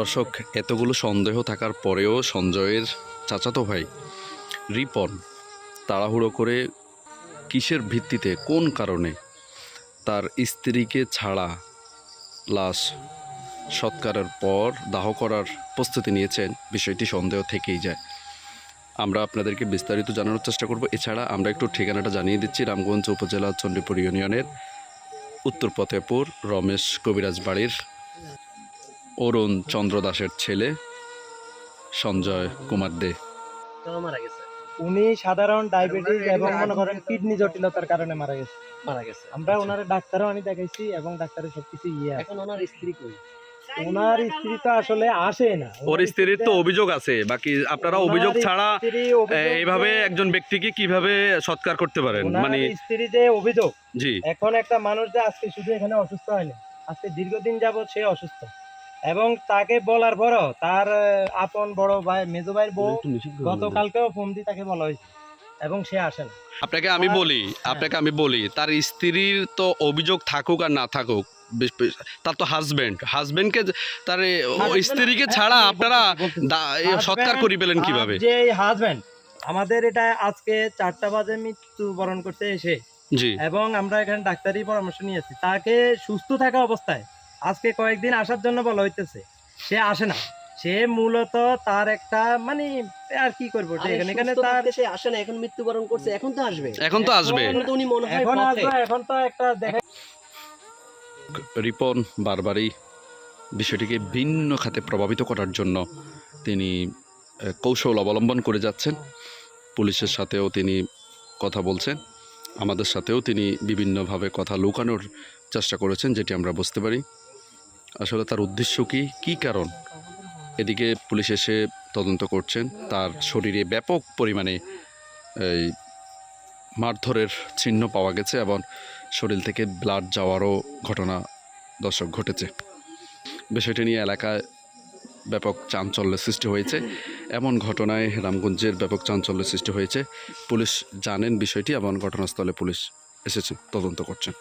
দর্শক, এতগুলো সন্দেহ থাকার পরেও সঞ্জয়ের চাচাতো ভাই রিপন তাড়াহুড়ো করে কিসের ভিত্তিতে, কোন কারণে তার স্ত্রীকে ছাড়া লাশ সৎকারের পর দাহ করার প্রস্তুতি নিয়েছেন, বিষয়টি সন্দেহ থেকেই যায়। আমরা আপনাদেরকে বিস্তারিত জানানোর চেষ্টা করব। এছাড়া আমরা একটু ঠিকানাটা জানিয়ে দিচ্ছি, রামগঞ্জ উপজেলা চণ্ডীপুর ইউনিয়নের উত্তর ফতেপুর রমেশ কবিরাজ বাড়ির অরুণ চন্দ্র দাসের ছেলে সঞ্জয় কুমার দে। মারা গেছে। উনি সাধারণ ডায়াবেটিস এবং মনে করেন কিডনি জটিলতার কারণে মারা গেছে। মারা গেছে। আমরা ওনার ডাক্তারও আমি দেখাইছি এবং ডাক্তারের সবকিছু ইয়ে আছে। এখন ওনার স্ত্রী কই? ওনার স্ত্রী তো আসলে আসে না। ওর স্ত্রীর তো অভিযোগ আছে। বাকি আপনারা অভিযোগ ছাড়া এইভাবে একজন ব্যক্তিকে কীভাবে সৎকার করতে পারেন? মানে স্ত্রী যে অভিযোগ। জি। এখন একটা মানুষ যে আজকে শুধু এখানে অসুস্থ হয়নি আজকে দীর্ঘদিন যাবৎ সে অসুস্থ। এবং তাকে বলার পরও তার আপন বড় ভাই মেজো ভাইয়ের বউ গতকালকেও ফোন দিয়ে তাকে বলা হয়েছে এবং সে আসে না। আপনাকে আমি বলি আপনাকে আমি বলি তার স্ত্রীর তো অভিযোগ থাকুক আর না থাকুক তার তো হাজবেন্ড হাজবেন্ডকে তার স্ত্রীকে হ্যাঁ, ছাড়া আপনারা এ, Husband সৎকার করি পেলেন কীভাবে? যে হাজবেন্ড আমাদের এটা আজকে চারটা বাজে মৃত্যুবরণ করতে এসে জি। এবং আমরা এখানে ডাক্তারি পরামর্শ নিয়েছি তাকে সুস্থ থাকা অবস্থায় আজকে কয়েকদিন আসার জন্য বলা হইতেছে। সে আসে না। সে মূলত তার একটা মানে আর কি করব এখানে এখানে তার সে আসে না এখন মৃত্যুবরণ করছে এখন তো আসবে। এখন তো আসবে। এখন- এখন তো উনি মনে হয় এখন আসবে এখন তো একটা দেখা রিপন বারবারই বিষয়টিকে ভিন্ন খাতে প্রভাবিত করার জন্য তিনি কৌশল অবলম্বন করে যাচ্ছেন। পুলিশের সাথেও তিনি কথা বলছেন। আমাদের সাথেও তিনি বিভিন্নভাবে কথা লুকানোর চেষ্টা করেছেন যেটি আমরা বুঝতে পারি। আসলে তার উদ্দেশ্য কি? কী কারণ? এদিকে পুলিশ এসে তদন্ত করছেন। তার শরীরে ব্যাপক পরিমাণে এই মারধরের চিহ্ন পাওয়া গেছে এবং শরীর থেকে ব্লাড যাওয়ারও ঘটনা দর্শক ঘটেছে। বিষয়টি নিয়ে এলাকায় ব্যাপক চাঞ্চল্যের সৃষ্টি হয়েছে। এমন ঘটনায় রামগঞ্জের ব্যাপক চাঞ্চল্যের সৃষ্টি হয়েছে। পুলিশ জানেন বিষয়টি এবং ঘটনাস্থলে পুলিশ এসেছে, তদন্ত করছেন।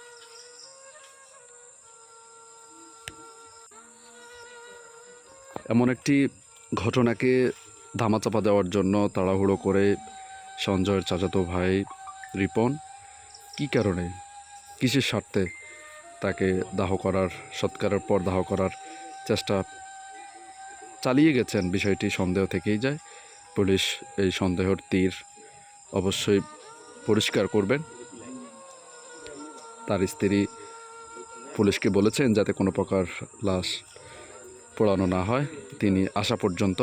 এমন একটি ঘটনাকে ধামাচাপা দেওয়ার জন্য তাড়াহুড়ো করে সঞ্জয়ের চাচাতো ভাই রিপন, কী কারণে? কিসের স্বার্থে তাকে দাহ করার, সৎকারের পর দাহ করার চেষ্টা চালিয়ে গেছেন? বিষয়টি সন্দেহ থেকেই যায়। পুলিশ এই সন্দেহের তীর অবশ্যই পরিষ্কার করবেন। তার স্ত্রী পুলিশকে বলেছেন, যাতে কোনো প্রকার লাশ পোড়ানো না হয়। তিনি আসা পর্যন্ত